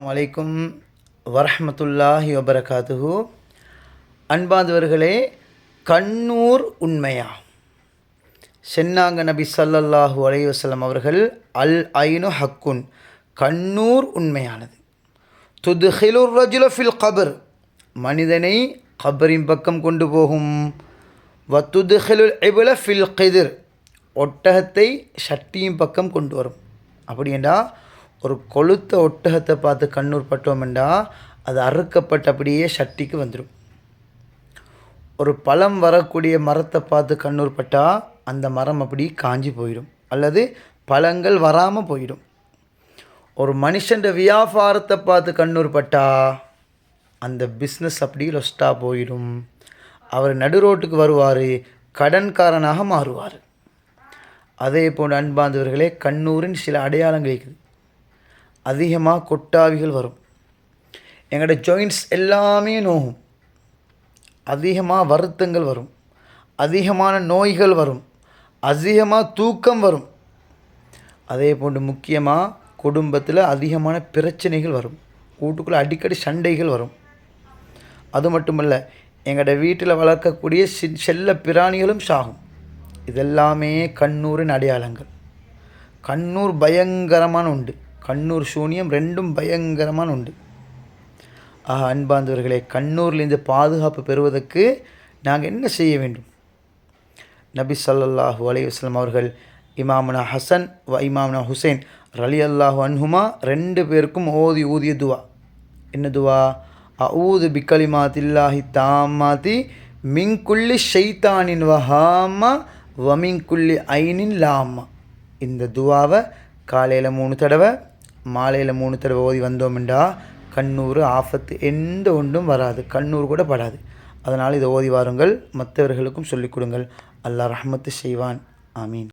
வலைக்கும் வரஹமத்துல்லாஹி வபரகாத்துஹு. அன்பாந்தவர்களே கண்ணூர் உண்மையா? சென்னாங்க நபி சல்லல்லாஹூ அலைஹி அவர்கள் அல் ஐனு ஹக்குன் கண்ணூர் உண்மையானது. துதுஹிலுர் ரஜுல ஃபில் கபர் மனிதனை கபரின் பக்கம் கொண்டு போகும். வத்துதுஹிலுல் இபுல ஃபில் கெதிர் ஒட்டகத்தை சட்டியின் பக்கம் கொண்டு வரும். அப்படி என்றால் ஒரு கொளுத்த ஒட்டகத்தை பார்த்து கண்ணூர் பட்டோம்டா அது அறுக்கப்பட்ட அப்படியே சட்டிக்கு வந்துடும் ஒரு பழம் வரக்கூடிய மரத்தை பார்த்து கண்ணூர் பட்டால் அந்த மரம் அப்படி காஞ்சி போயிடும் அல்லது பழங்கள் வராமல் போயிடும் ஒரு மனுஷன் வியாபாரத்தை பார்த்து கண்ணூர் பட்டா அந்த பிஸ்னஸ் அப்படி லொஸ்ட்டாக போயிடும் அவர் நடு ரோட்டுக்கு வருவார் கடன்காரனாக மாறுவார். அதே போன்ற அன்பாந்தவர்களே கண்ணூரின் சில அடையாளங்கள் இருக்குது அதிகமாக கொட்டாவிகள் வரும். எங்களோட ஜாயின்ட்ஸ் எல்லாமே நோகும். அதிகமாக வருத்தங்கள் வரும். அதிகமான நோய்கள் வரும். அதிகமாக தூக்கம் வரும். அதே போன்று முக்கியமாக குடும்பத்தில் அதிகமான பிரச்சனைகள் வரும். வீட்டுக்குள்ளே அடிக்கடி சண்டைகள் வரும். அது மட்டுமல்ல எங்களோட வீட்டில் வளர்க்கக்கூடிய செல்ல பிராணிகளும் சாகும். இதெல்லாமே கண்ணூரின் அடையாளங்கள். கண்ணூர் பயங்கரமான உண்டு. கண்ணூர் சூனியம் ரெண்டும் பயங்கரமான உண்டு. ஆக அன்பாந்தவர்களே கண்ணூர்லேருந்து பாதுகாப்பு பெறுவதற்கு நாங்கள் என்ன செய்ய வேண்டும்? நபி சல்லல்லாஹு அலைவாஸ்லம் அவர்கள் இமாமுனா ஹசன் வ இமாமனா ஹுசைன் ரலி அல்லாஹு அன்ஹுமா ரெண்டு பேருக்கும் ஓதி ஊதிய துவா. என்ன துவா? அஊது பிக்கலிமாத்தில்லாஹி தாமாத்தி மிங்குள்ளி ஷைத்தானின் வஹாமா வமிங்குள்ளி ஐனின் லாமா இந்த துவாவை காலையில் மூணு தடவை மாலையில் மூணு தடவை ஓதி வந்தோம்டா கண்ணூர் ஆஃபத்து எந்த ஒன்றும் வராது. கண்ணூர் கூட படாது. அதனால் இதை ஓதி வாருங்கள் மற்றவர்களுக்கும் சொல்லிக் கொடுங்கள். அல்லாஹ் ரஹமத்து செய்வான். ஆமீன்.